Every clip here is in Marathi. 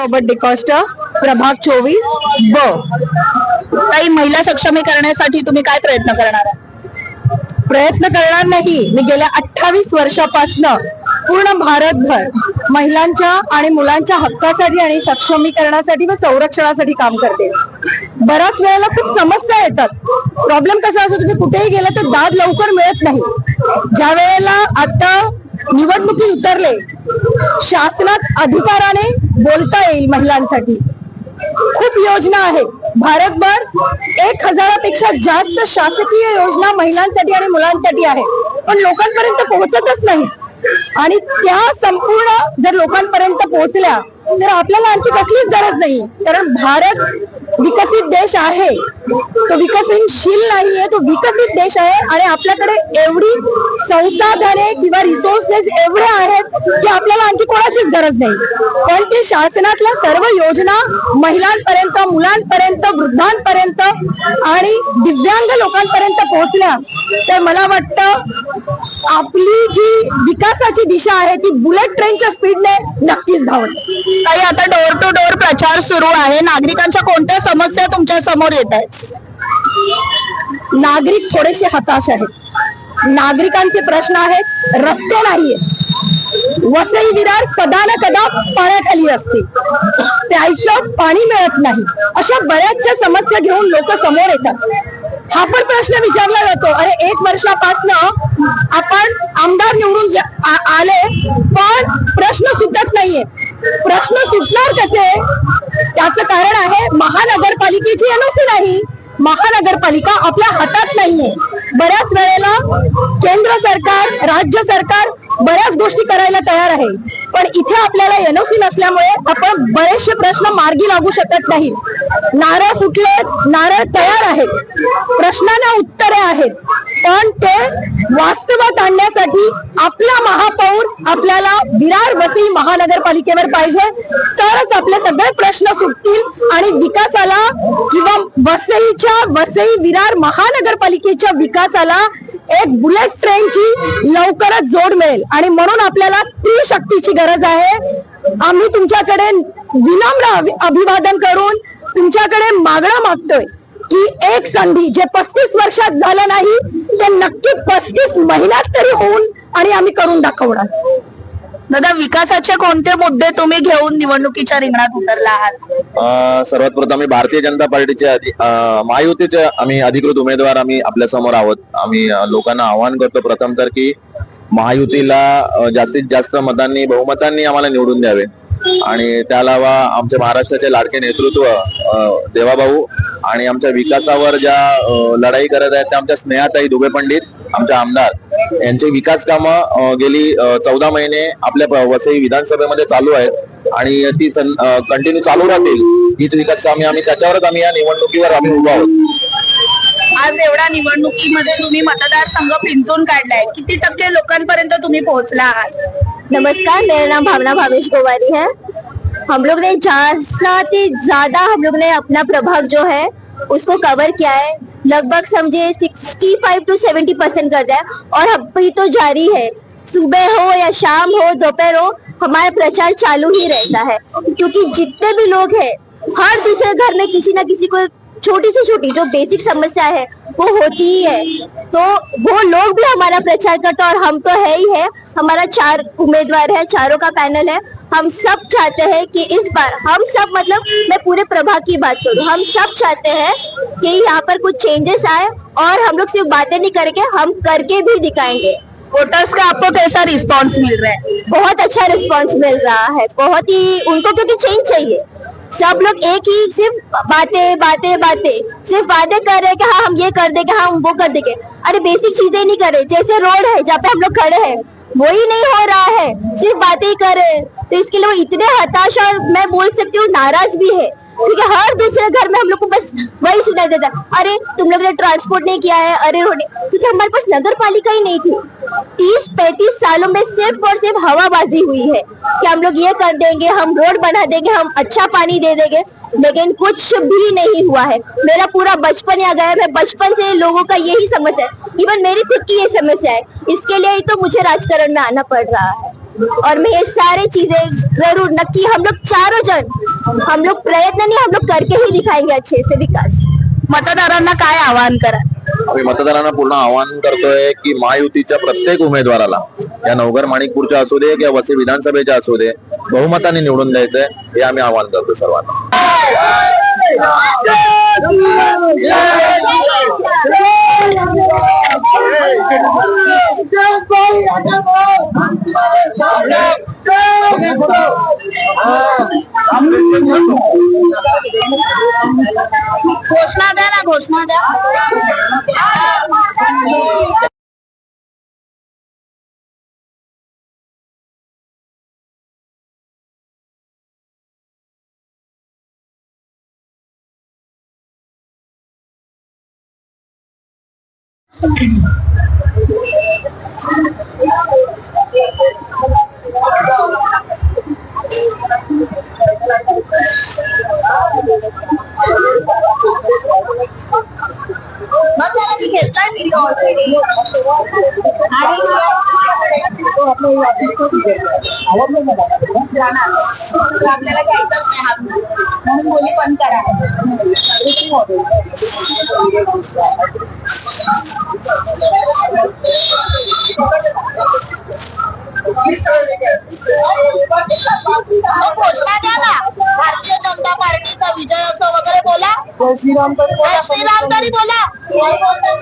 रॉबर्ट डिकॉस्ट प्रभाग चोवीस ब. काही महिला सक्षमीकरणासाठी तुम्ही काय प्रयत्न करणार आहात? प्रयत्न करणार नाही. मी गेल्या अठ्ठावीस वर्षापासनं पूर्ण भारतभर महिलांच्या आणि मुलांच्या हक्कासाठी आणि सक्षमीकरणासाठी व संरक्षणासाठी काम करते. बऱ्याच वेळेला खूप समस्या येतात. प्रॉब्लेम कसा असतो तुम्ही कुठेही गेला तर दाद लवकर मिळत नाही. ज्या वेळेला आता निवडणुकी उतरले. शासनात अधिकाराने बोलता येईल महिलांसाठी. खूप योजना आहेत. भारतभर एक हजारापेक्षा जास्त शासकीय योजना महिलांसाठी आणि मुलांसाठी आहेत. पण लोकांपर्यंत पोहोचतच नाही. आणि त्या संपूर्ण जर लोकांपर्यंत पोहोचल्या तर आपल्याला आणखी कसलीच गरज नाही. कारण भारत विकसित देश आहे. तो विकसनशील नाहीये तो विकसित देश आहे आणि आपल्याकडे एवढी संसाधने किंवा रिसोर्सेस एवढे आहेत की आपल्याला आणखी कोणाचीच गरज नाही. पण ते शासनातल्या सर्व योजना महिलांपर्यंत मुलांपर्यंत वृद्धांपर्यंत आणि दिव्यांग लोकांपर्यंत पोहोचल्या तर मला वाटतं आपली जी विकासाची दिशा आहे ती बुलेट ट्रेनच्या स्पीडने नक्कीच धावत काही आता डोर टू डोर प्रचार सुरू आहे. नागरिकांच्या कोणत्या समस्या तुमच्यासमोर येत आहेत? नागरिक थोडेसे हताश आहेत. नागरिकांचे प्रश्न आहेत रस्ते नाहीये. वसई विरार सदा न कदा पाण्याखाली असते. प्यायचं पाणी मिळत नाही. अशा बऱ्याचशा समस्या घेऊन लोक समोर येतात. हा पण प्रश्न विचारला जातो अरे एक वर्षापासनं आपण आमदार निवडून आले पण प्रश्न सुटत नाहीये. प्रश्न सुटणार कसे? त्याचं कारण आहे महानगरपालिकेची एनओसी नाही. महानगरपालिका आपल्या हातात नाहीये. बऱ्याच वेळेला केंद्र सरकार राज्य सरकार बऱ्याच गोष्टी करायला तयार आहे. पण इथे आपल्याला एनओसी नसल्यामुळे आपण बरेचसे प्रश्न मार्गी लागू शकत नाही. नारळ फुटले नारळ तयार आहेत. प्रश्नांना उत्तरे आहेत. पण ते वास्तवात आणण्यासाठी आपला महापौर आपल्याला विरार वसई महानगरपालिकेवर पाहिजे. तरच आपले सगळे प्रश्न सुटतील. विकासाला किंवा वसईच्या वसई विरार महानगरपालिकेच्या विकासाला एक बुलेट ट्रेनची लवकरच जोड मिळेल. आणि म्हणून आपल्याला त्रिशक्तीची गरज आहे. आम्ही तुमच्याकडे विनम्र अभिवादन करून तुमच्याकडे मागणं मागतोय की एक संधी जे पस्तीस वर्षात झालं नाही ते नक्की पस्तीस महिन्यात तरी होऊन आणि आम्ही करून दाखवणार. दादा विकासाचे कोणते मुद्दे तुम्ही घेऊन निवडणुकीच्या रिंगणात उतरला आहात? अ, सर्वात प्रथम आम्ही भारतीय जनता पार्टीचे अधि- अ, महायुतीचे आम्ही अधिकृत उमेदवार आम्ही आपल्यासमोर आहोत. आम्ही अ, लोकांना आवाहन करतो प्रथम तर की महायुतीला अ, जास्तीत जास्त मतांनी बहुमतांनी आम्हाला निवडून द्यावे. आणि त्या अलावा आमच्या महाराष्ट्राचे लाडके नेतृत्व अ, देवाभाऊ आणि आमच्या विकासावर ज्या अ, लढाई करत आहेत त्या आमच्या स्नेहाताई दुबे पंडित आमच्या आमदार यांचे विकास कामं गेली चौदा महिने आपल्या वसई विधानसभेमध्ये चालू आहेत आणि ती कंटिन्यू चालू राहतील. हीच विकास कामे आम्ही त्याच्यावरच आम्ही या निवडणुकीवर आम्ही उभा आहोत. आज एवढ्या निवडणुकीमध्ये तुम्ही मतदारसंघ पिंजून काढलाय. किती टक्के लोकांपर्यंत तुम्ही पोहोचला आहात? नमस्कार मेरा नाम भावना भावेश गोवारी है। हम लोग ने ज्यादा से ज्यादा हम लोग ने अपना प्रभाग जो है उसको कवर किया है। लगभग समझे 65 टू 70 परसेंट कर दिया है और अभी तो जारी है। सुबह हो या शाम हो, दोपहर हो, हमारा प्रचार चालू ही रहता है। क्योंकि जितने भी लोग हैं, हर दूसरे घर में किसी ना किसी को छोटी से छोटी जो बेसिक समस्या है, वो होती ही है। तो वो लोग भी हमारा प्रचार करते हैं और हम तो है ही है। हमारा चार उम्मीदवार है, चारों का पैनल है। हम सब चाहते हैं कि इस बार हम सब मतलब मैं पूरे प्रभाग की बात करूँ हम सब चाहते हैं कि यहाँ पर कुछ चेंजेस आए और हम लोग सिर्फ़ बातें नहीं करेंगे हम करके भी दिखाएँगे। वोटर्स का आपको कैसा रिस्पॉन्स मिल रहा है? बहुत अच्छा रिस्पांस मिल रहा है बहुत ही उनको क्योंकि चेंज चाहिए। सब लोग एक ही सिर्फ़ बातें बातें बातें सिर्फ़ वादे कर रहे हैं कि हाँ हम ये कर देंगे हाँ हम वो कर देंगे। अरे बेसिक चीज़ें नहीं कर रहे जैसे रोड है जहाँ पे हम लोग खड़े हैं वो ही नहीं हो रहा है सिर्फ़ बातें ही कर रहे हैं। तो इसके लिए वो इतने हताश और मैं बोल सकती हूँ नाराज़ भी है। क्योंकि हर दूसरे घर में हम लोग को बस वही सुनाई देता अरे, तुम लोग ने ट्रांसपोर्ट नहीं किया है? अरे, रोड क्योंकि हमारे पास नगर पालिका ही नहीं थी। तीस पैंतीस सालों में सिर्फ़ और सिर्फ़ हवाबाजी हुई है कि हम लोग ये कर देंगे, हम रोड बना देंगे, हम अच्छा पानी दे देंगे, लेकिन कुछ भी नहीं हुआ है। मेरा पूरा बचपन यहाँ गया। मैं बचपन से लोगों का यही समस्या है। इवन मेरी खुद की ये समस्या है। इसके लिए ही तो मुझे राजकारण में आना पड़ रहा है। और मैं ये सारी चीजें जरूर नक्की हम लोग चारों जन हम लोग प्रयत्न नहीं हम लोग करके ही दिखाएंगे अच्छे से विकास मतदारांना काय आवाहन करा आम्ही मतदारांना पूर्ण आवाहन करतोय की महायुतीच्या प्रत्येक उमेदवाराला या नवघर माणिकपूरच्या असू दे किंवा वसई विधानसभेच्या असू दे बहुमताने निवडून द्यायचंय हे आम्ही आवाहन करतो सर्वांना ঘোষণা দেয় না ঘোষণা দেয় Thank you. आपल्याला घ्यायचाच नाही हा म्हणून बोली पण करा. बोला जय श्रीराम तरी बोला बोला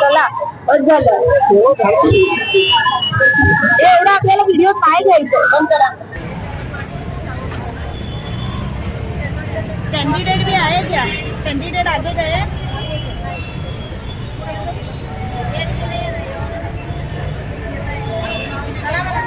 चला झालं एवढं आपल्याला व्हिडिओ काय घ्यायचं पण करा कैंडिडेट भी आए क्या? कैंडिडेट आगे गए?